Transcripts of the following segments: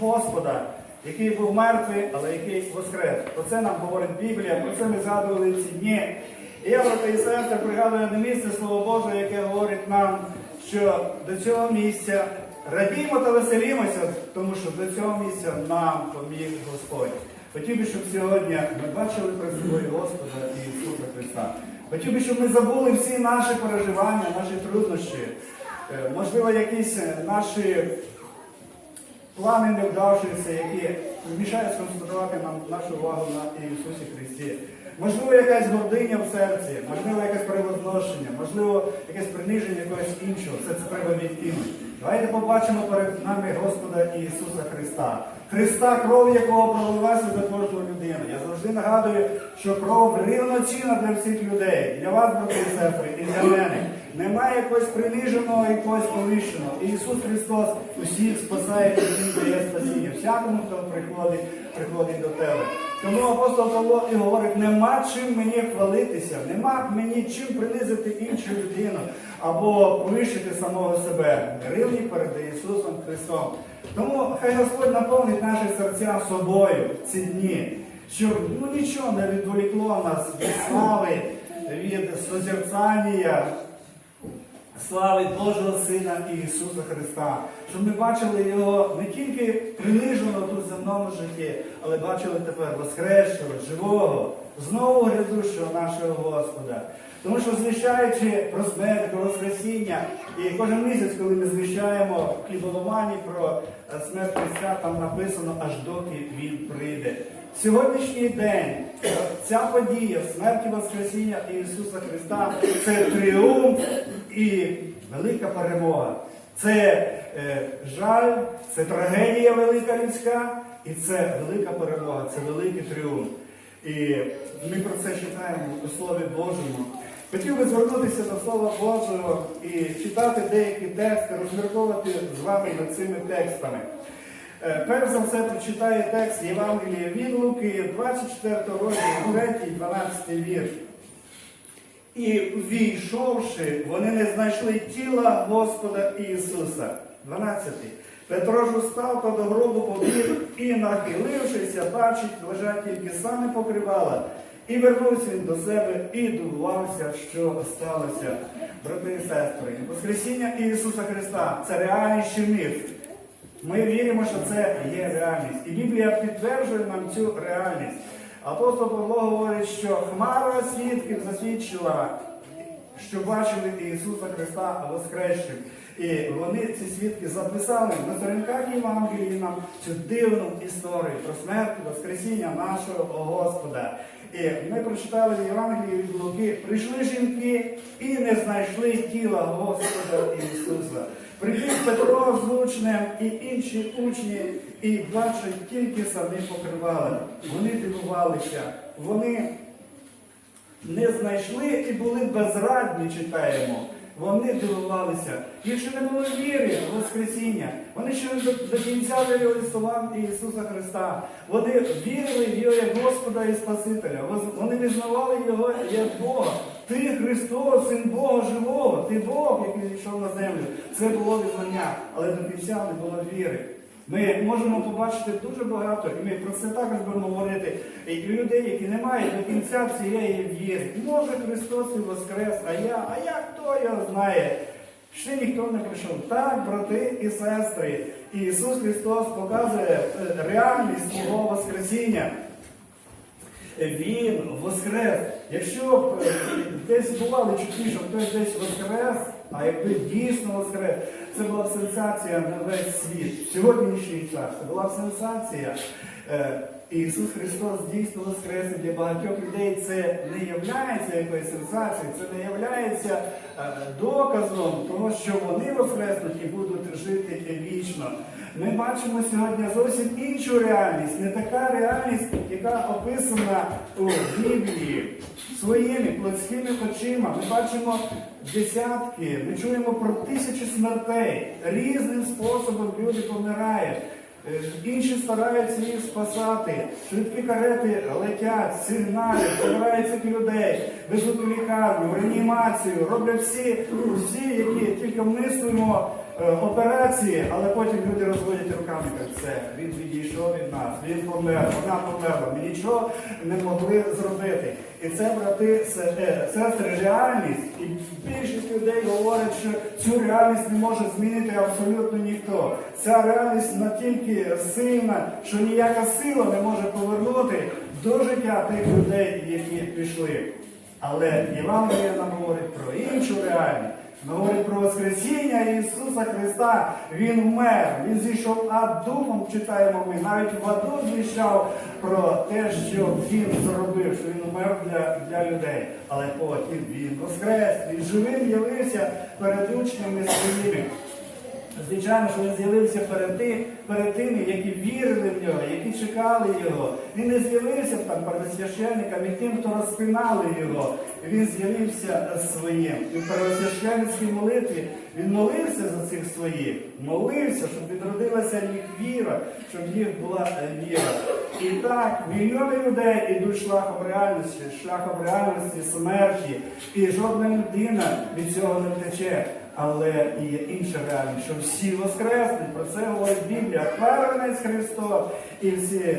Господа, який був мертвий, але який воскрес. Про це нам говорить Біблія, про це ми згадували ці дні. І я, брати і сестри, пригадую одне місце Слово Боже, яке говорить нам, що до цього місця радімо та веселімося, тому що до цього місця нам поміг Господь. Хотів би, щоб сьогодні ми бачили працює Господа і Ісуса Христа. Хотів би, щоб ми забули всі наші переживання, наші труднощі, Е, можливо, якісь е, наші плани не вдавшися, які мішають сконцентрувати нам нашу увагу на Ісусі Христі. Можливо, якась гординя в серці, можливо, якесь перевозношення, можливо, якесь приниження якогось іншого. Все це треба відкинути. Давайте побачимо перед нами Господа Ісуса Христа. Христа, кров якого пролилася за кожну людину. Я завжди нагадую, що кров рівноцінна для всіх людей, для вас, брати і сестри, і для мене. Немає якогось приниженого і якогось повищеного. Ісус Христос усіх спасає Він дає спасіння. Всякому, хто приходить, приходить до тебе. Тому апостол Павло і говорить, нема чим мені хвалитися, нема мені чим принизити іншу людину або повищити самого себе. Рівні перед Ісусом Христом. Тому хай Господь наповнить наші серця собою ці дні, щоб ну, нічого не відволікло нас від слави, від созерцання слави Божого Сина Ісуса Христа, щоб ми бачили Його не тільки приниженого тут земному житті, але бачили тепер воскресшого, живого, знову грядущого нашого Господа. Тому що звіщаючи про смерть, про Воскресіння, і кожен місяць, коли ми звіщаємо хліболомані про е, смерть Христа, там написано аж доки Він прийде. Сьогоднішній день е, ця подія смерті Воскресіння Ісуса Христа це тріумф і велика перемога. Це е, жаль, це трагедія велика людська, і це велика перемога, це великий тріумф. І ми про це читаємо у Слові Божому. Хотів би звернутися до Слова Божого і читати деякі тексти, розмірковувати з вами над цими текстами. Е, Перш за все прочитаю текст Євангелія від Луки, 24 розділ, 3, 12 вірш. І війшовши, вони не знайшли тіла Господа Ісуса. 12. Петро ж устав та до гробу побіг і, нахилившися, бачить, лежать тільки саме покривала. І вернувся він до себе і дивувався, що сталося. Брати і сестри, Воскресіння Ісуса Христа це реальний ще міф. Ми віримо, що це є реальність. І Біблія підтверджує нам цю реальність. Апостол Павло говорить, що хмара свідків засвідчила, що бачили Ісуса Христа Воскресшим. І вони ці свідки записали на сторінках Євангелії нам цю дивну історію про смерть Воскресіння нашого Господа. І ми прочитали в Євангелії від Луки, прийшли жінки і не знайшли тіла Господа Ісуса. Прибіг Петро з учнем і інші учні, і бачать тільки самі покривали. Вони дивувалися, вони не знайшли і були безрадні, читаємо. Вони дивувалися. Ще не було віри в Воскресіння. Вони ще не до, кінця вірили словам Ісуса Христа. Вони вірили в Його як Господа і Спасителя. Вони визнавали Його як Бога. Ти Христос, Син Бога живого, ти Бог, який зійшов на землю. Це було визнання, але до кінця не було віри. Ми можемо побачити дуже багато, і ми про це також будемо говорити. І людей, які не мають до кінця цієї віри. Може Христос і Воскрес, а я, а як хто його знає? Ще ніхто не прийшов. Так, брати і сестри, Ісус Христос показує е, реальність свого Воскресіння. Він воскрес. Якщо б е, десь бували чутки, що хтось десь воскрес, а якби дійсно воскрес, це була б сенсація на весь світ. Сьогоднішній час це була б сенсація. Е, Ісус Христос дійсно воскрес для багатьох людей це не являється якоюсь сенсацією, це не являється е, доказом того, що вони воскреснуть і будуть жити вічно. Ми бачимо сьогодні зовсім іншу реальність, не така реальність, яка описана у Біблії своїми плотськими очима. Ми бачимо десятки, ми чуємо про тисячі смертей. Різним способом люди помирають. Е, Інші стараються їх спасати. Швидкі карети летять, сигналять, забирають цих людей, везуть у лікарню, в реанімацію, роблять всі, всі, які тільки е, операції, але потім люди розводять руками, кажуть, все, він відійшов від нас, він помер, вона померла, ми нічого не могли зробити. І це, брати, е, сестри, реальність. І більшість людей говорять, що цю реальність не може змінити абсолютно ніхто. Ця реальність настільки сильна, що ніяка сила не може повернути до життя тих людей, які пішли. Але Євангелія нам говорить про іншу реальність. Вона говорить про Воскресіння Ісуса Христа. Він вмер, Він зійшов ад духом, читаємо ми, навіть в аду звіщав про те, що Він зробив, що Він умер для, для людей. Але потім Він воскрес, Він живим явився перед учнями своїми. Звичайно, що він з'явився перед, ти, перед тими, які вірили в нього, які чекали його. Він не з'явився там перед священниками і тим, хто розпинали його. Він з'явився своїм. І в первосвященницькій молитві він молився за цих своїх, молився, щоб відродилася їх віра, щоб їх була е, віра. І так, мільйони людей ідуть шляхом реальності, шляхом реальності смерті, і жодна людина від цього не втече. Але і інша реальність, що всі воскреснуть. Про це говорить Біблія. Первенець Христос і всі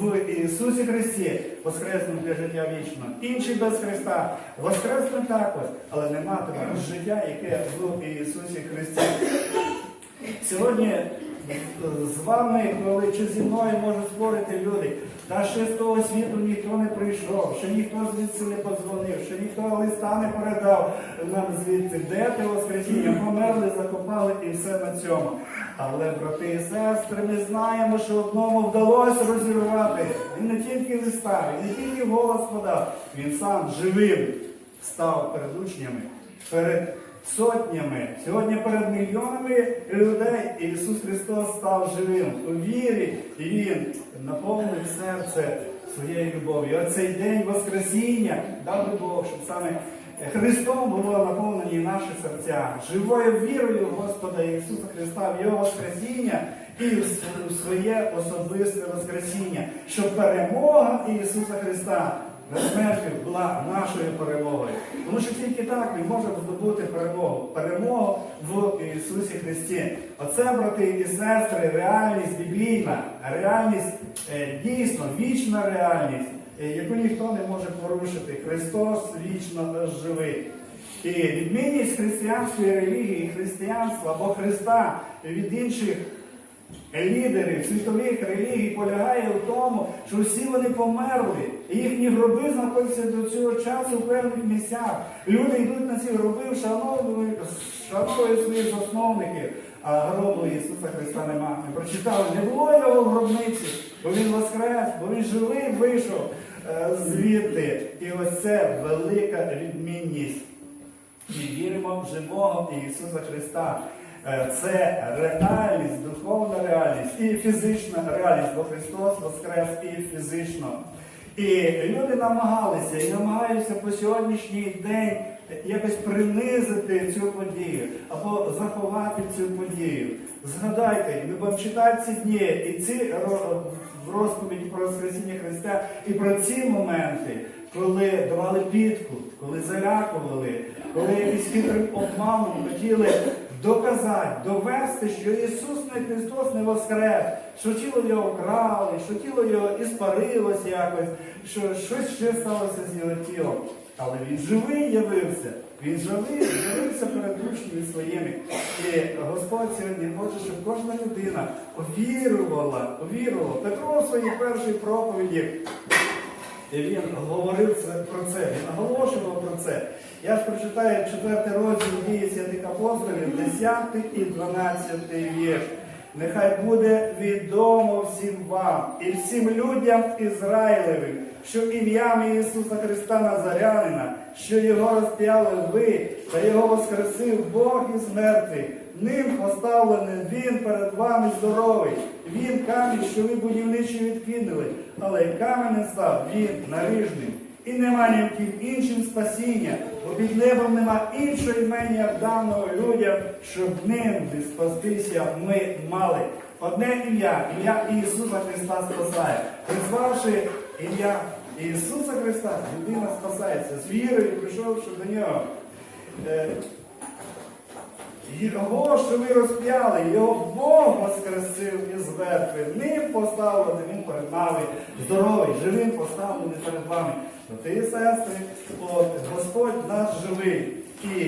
в Ісусі Христі воскреснуть для життя вічного. Інші без Христа воскреснуть також, але не матимуть життя, яке в Ісусі Христі. Сьогодні з вами, коли чи зі мною можуть спорити люди, та ще з того світу ніхто не прийшов, ще ніхто звідси не подзвонив, ще ніхто листа не передав нам звідти, де ти Воскресіння, померли, закопали і все на цьому. Але, брати і сестри, ми знаємо, що одному вдалося розірвати. Він не тільки листа, він не тільки голос подав, він сам живим став перед учнями, перед сотнями, сьогодні перед мільйонами людей Ісус Христос став живим у вірі, і Він наповнив серце своєю любов'ю. Оцей день Воскресіння дав Бог, щоб саме Христом було наповнені наші серця, живою вірою Господа Ісуса Христа в Його Воскресіння і в своє особисте Воскресіння, щоб перемога Ісуса Христа смертю була нашою перемогою. Тому що тільки так ми можемо здобути перемогу. Перемогу в Ісусі Христі. Оце, брати і сестри, реальність біблійна, реальність е, дійсно, вічна реальність, е, яку ніхто не може порушити. Христос вічно живий. І відмінність християнської релігії, християнства або Христа від інших лідерів світових релігій полягає в тому, що всі вони померли. Їхні гроби знаходяться до цього часу в певних місцях. Люди йдуть на ці гроби, вшановують, вшановують своїх засновників. А гробу Ісуса Христа нема. Ми прочитали, не було його в гробниці, бо Він воскрес, бо Він живий вийшов е, звідти. І ось це велика відмінність. Ми віримо в живого Ісуса Христа. Е, Це реальність, духовна реальність і фізична реальність, бо Христос воскрес і фізично. І люди намагалися і намагаються по сьогоднішній день якось принизити цю подію або заховати цю подію. Згадайте, ми будемо читати ці дні і ці розповіді про Воскресіння Христа і про ці моменти, коли давали підкуп, коли залякували, коли якийсь хитрим обманом хотіли доказати, довести, що Ісус не Христос не воскрес, що тіло його вкрали, що тіло його іспарилось якось, що щось ще сталося з його тілом. Але він живий явився. Він живий, з'явився перед учнями своїми. І Господь сьогодні хоче, щоб кожна людина увірувала, увірувала. Петро в своїй першій проповіді і він говорив це- про це, він наголошував про це. Я ж прочитаю 4 розділ дії святих апостолів, 10 і 12 вірш. Нехай буде відомо всім вам і всім людям Ізраїлевим, що ім'ям Ісуса Христа Назарянина, що його розп'яли ви, та його воскресив Бог із мертвих. Ним поставлений він перед вами здоровий. Він камінь, що ви будівничі відкинули, але каменем став він наріжним. І нема ніяким іншим спасіння, бо під небом нема іншого імення даного людям, щоб ним спастися ми мали. Одне ім'я, ім'я Ісуса Христа спасає. Призвавши ім'я Ісуса Христа, людина спасається. З вірою прийшовши до нього. Його, що ви розп'яли, його Бог воскресив із мертвих. Ним поставлений він перед нами. Здоровий, живим поставлений перед вами. Брати і сестри, от Господь наш живий. І,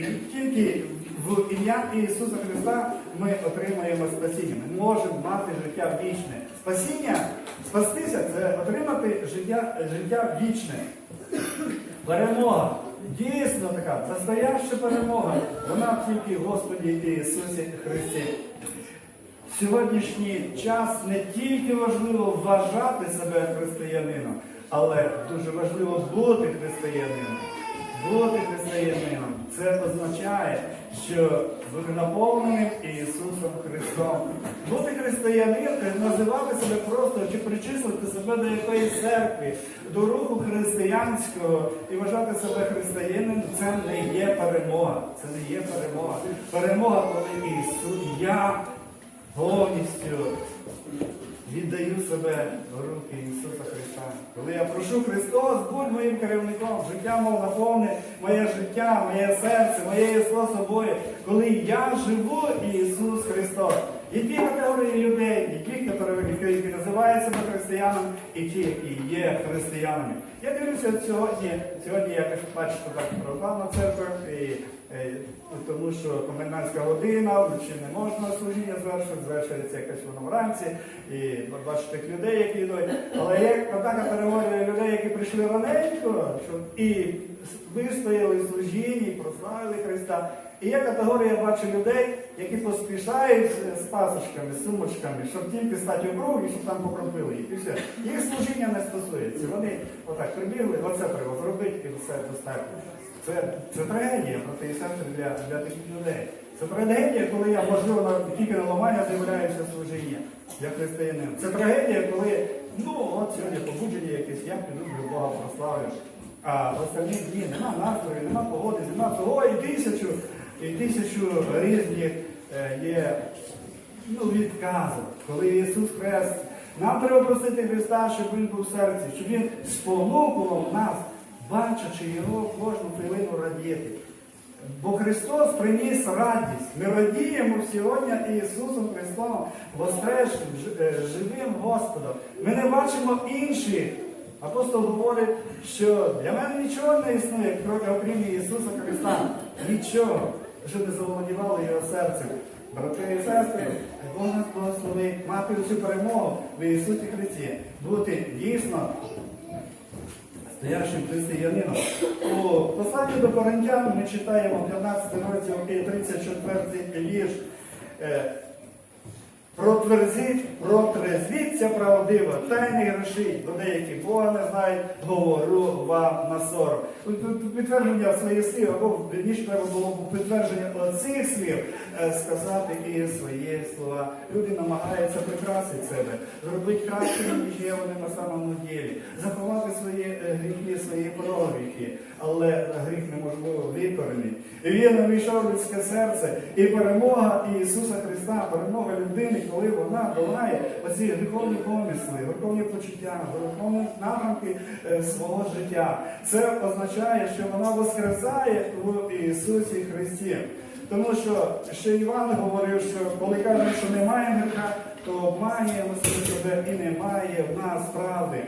і тільки в ім'я Ісуса Христа ми отримаємо спасіння. Ми можемо мати життя вічне. Спасіння, спастися це отримати життя, життя вічне. Перемога. Дійсно така, настояща перемога. Вона тільки Господі Ісусі Христі. Сьогоднішній час не тільки важливо вважати себе християнином, але дуже важливо бути християнином. Бути християнином це означає, що бути наповненим Ісусом Христом. Бути християнином, називати себе просто чи причислити себе до якоїсь церкви, до руху християнського і вважати себе християнином, це не є перемога. Це не є перемога. Перемога, коли Ісус, я повністю віддаю себе в руки Ісуса Христа. Коли я прошу Христос, будь моїм керівником, життя мов наповне, моє життя, моє серце, моє єство собою, коли я живу Ісус Христос. І ті категорії людей, і ті які називають себе християнами, і ті, які є християнами. Я дивлюся сьогодні, сьогодні я бачу, що так православна церква, і, е, тому що комендантська година, вночі не можна служіння звершити, звершується якось воно вранці, і бачу тих людей, які йдуть. Але є одна категорія людей, які прийшли раненько, щоб і вистояли в служінні, і прославили Христа. І є категорія, я бачу людей, які поспішають з пасочками, сумочками, щоб тільки стати округ і щоб там покропили їх. І все. Їх служіння не стосується. Вони отак прибігли, оце треба зробити і все достатньо. Це, це трагедія проти і сестри для, для таких людей. Це трагедія, коли я, можливо, на, тільки на ламання з'являюся служіння як християнин. Це трагедія, коли, ну, от сьогодні побудження якесь, я піду Бога прославлю. А в останні дні нема настрою, нема погоди, нема того і тисячу, і тисячу різних е, є ну, відказів. Коли Ісус Хрест, нам треба просити Христа, щоб Він був в серці, щоб Він спонукував нас, бачачи Його кожну хвилину радіти. Бо Христос приніс радість. Ми радіємо сьогодні Ісусом Христом, воскресшим, е, живим Господом. Ми не бачимо інших. Апостол говорить, що для мене нічого не існує, крім- окрім Ісуса Христа. Нічого, що не заволодівало його серцем. Брати і сестри, Бог нас благослови мати цю перемогу в Ісусі Христі, бути дійсно стоящим християнином. У посланні до Коринтян ми читаємо 15 році, і 34 вірш. Протрезвіться правдиво, та й не грошіть, бо деякі Бога не знають, говорю вам на сором. Підтвердження своїх слів, або більніше треба було підтвердження оцих слів сказати і свої слова. Люди намагаються прикрасити себе, зробити краще, ніж є вони на самому ділі, заховати свої е, гріхи, свої прогріхи, але гріх неможливо викоренити. Він увійшов людське серце, і перемога Ісуса Христа, перемога людини, коли вона долає оці гріховні помисли, гріховні почуття, гріховні напрямки е, свого життя. Це означає, що вона воскресає в Ісусі Христі. Тому що ще Іван говорив, що коли каже, що немає гріха, то обманюємо себе і немає в нас правди.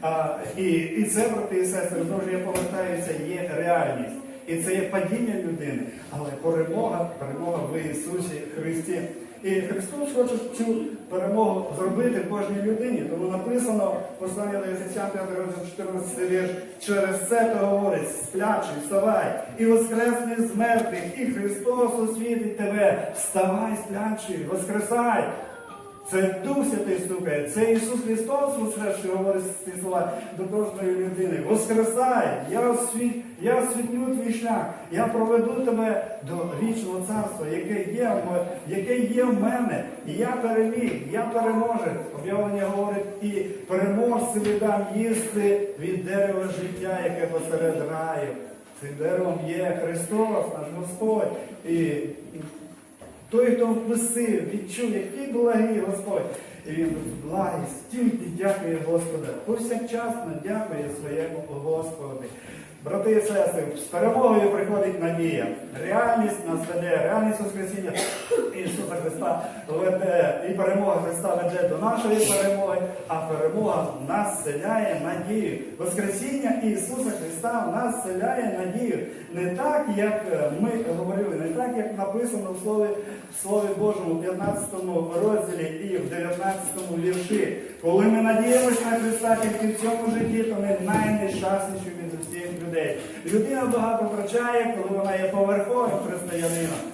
А, і, і це, брати і сестри, знову я повертаюся, є реальність. І це є падіння людини, але перемога, перемога в Ісусі Христі. І Христос хоче цю перемогу зробити кожній людині. Тому написано послання до 5 14 вірш, через це то говорить, сплячий, вставай, і воскресний з мертвих, і Христос освітить тебе. Вставай, сплячий, воскресай. Це Дух Святий стукає, це Ісус Христос воскрес, що говорить ці слова до кожної людини. Воскресай, я, освіт, я освітлю твій шлях, я проведу тебе до вічного царства, яке є, яке є в мене. І я переміг, я переможець. Об'явлення говорить, і переможцеві дам їсти від дерева життя, яке посеред раю. Цим деревом є Христос, наш Господь. І той, хто вкусив, відчув, який благий Господь. І він благий, тільки дякує Господа. Повсякчасно дякує своєму Господу. Брати і сестри, з перемогою приходить надія. Реальність нас веде, реальність Воскресіння Ісуса Христа веде, і перемога Христа веде до нашої перемоги, а перемога в нас вселяє надію. Воскресіння Ісуса Христа в нас вселяє надію. Не так, як е, ми говорили, не так, як написано в Слові, в Слові Божому, в 15 розділі і в 19 вірші. Коли ми надіємося на Христа тільки в цьому житті, то ми найнещасніші від усіх людей. Людина багато втрачає, коли вона є поверховим християнином.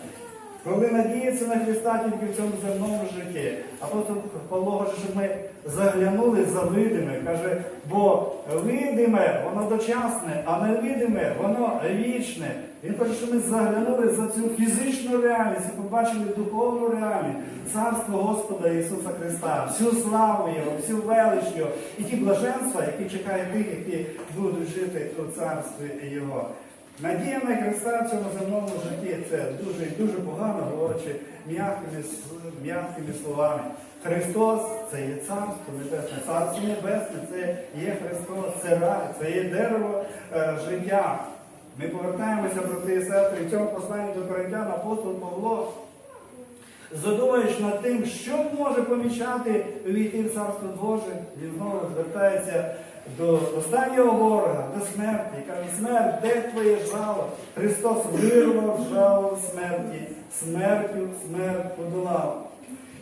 Коли надіється на Христа тільки в цьому земному житті, апостол Павло каже, щоб ми заглянули за видиме, каже, бо видиме, воно дочасне, а невидиме, воно вічне. Він каже, що ми заглянули за цю фізичну реальність і побачили духовну реальність, царство Господа Ісуса Христа, всю славу Його, всю велич Його і ті блаженства, які чекають тих, які будуть жити у царстві Його. Надія на Христа в цьому земному житті це дуже дуже погано, говорячи м'якими, м'якими словами. Христос це є царство небесне, царство небесне це є Христос, це рай, це є дерево е, життя. Ми повертаємося, брати і сестри, в цьому посланні до Коринтян апостол Павло задумуючись над тим, що може помічати увійти в царство Боже, він знову звертається до останнього ворога, до смерті. Каже, смерть, де твоє жало? Христос вирвав жало смерті, смертю смерть подолав.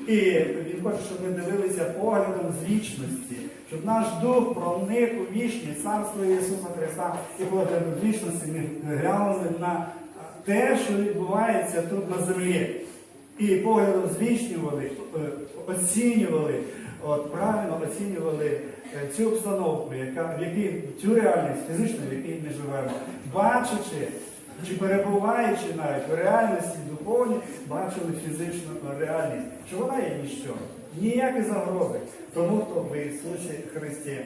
І він хоче, щоб ми дивилися поглядом з вічності, щоб наш дух проник у вічне царство Ісуса Христа і поглядом з вічності ми глянули на те, що відбувається тут на землі. І поглядом звічнювали, е, оцінювали, от, правильно оцінювали е, цю обстановку, яка, в якій цю реальність фізичну, в якій ми живемо, бачачи чи перебуваючи навіть в реальності духовній, бачили фізичну реальність, що вона є ніщо, ніякі загрози, тому хто в Ісусі Христі.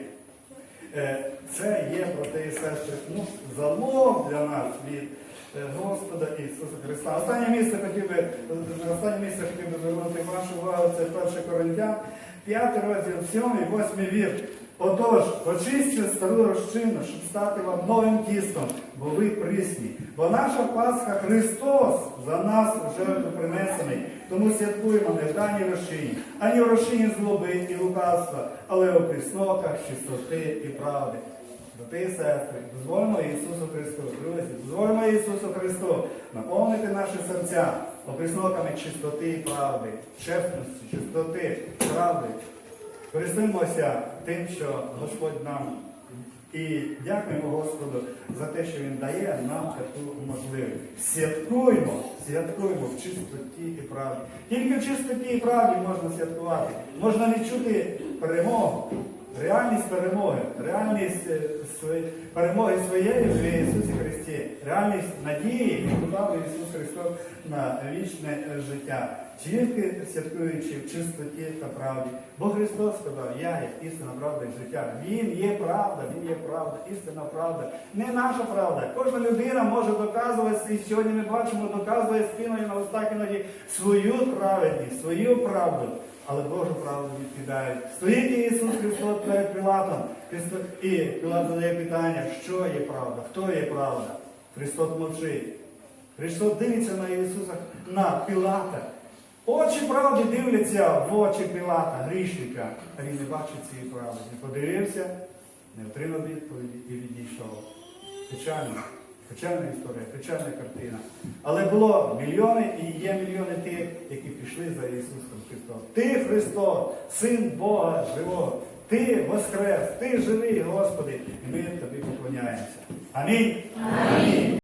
Е, Це є, брати і сестри, ну, залог для нас від е, Господа Ісуса Христа. Останнє місце хотів би, останнє місце хотів би звернути вашу увагу, це 1 Коринтян, 5 розділ, 7, 8 вірш. Отож, очистьте стару розчину, щоб стати вам новим тістом, бо ви присні. Бо наша Пасха Христос за нас в жертву принесений. Тому святкуємо не в даній розчині, ані в розчині злоби і лукавства, але у присноках чистоти і правди. Брати і сестри, дозволимо Ісусу Христу, друзі, дозволимо Ісусу Христу наповнити наші серця оприсноками чистоти і правди, чесності, чистоти, правди. Користуємося тим, що Господь нам і дякуємо Господу за те, що Він дає нам таку можливість. Святкуємо, святкуємо в чистоті і правді. Тільки в чистоті і правді можна святкувати. Можна відчути перемогу, реальність перемоги, реальність е, перемоги своєї в Ісусі Христі, реальність надії, яку Ісус Христос на вічне життя. Тільки святкуючи в чистоті та правді. Бо Христос сказав, я є істина, правда і життя. Він є правда, Він є правда, істина правда. Не наша правда. Кожна людина може доказувати, і сьогодні ми бачимо, доказує спиною на устах іноді свою праведність, свою правду. Але Божу правду відкидають. Стоїть Ісус Христос перед Пілатом. І Пілат задає питання, що є правда, хто є правда. Христос мовчить. Христос дивиться на Ісуса, на Пілата. Очі правди дивляться в очі Пілата, грішника, а він не бачить цієї правди. Він подивився, не отримав відповіді і відійшов. Печальна, печальна історія, печальна картина. Але було мільйони і є мільйони тих, які пішли за Ісусом Христом. Ти Христос, Син Бога живого. Ти воскрес, ти живий, Господи, і ми тобі поклоняємося. Амінь. Амінь.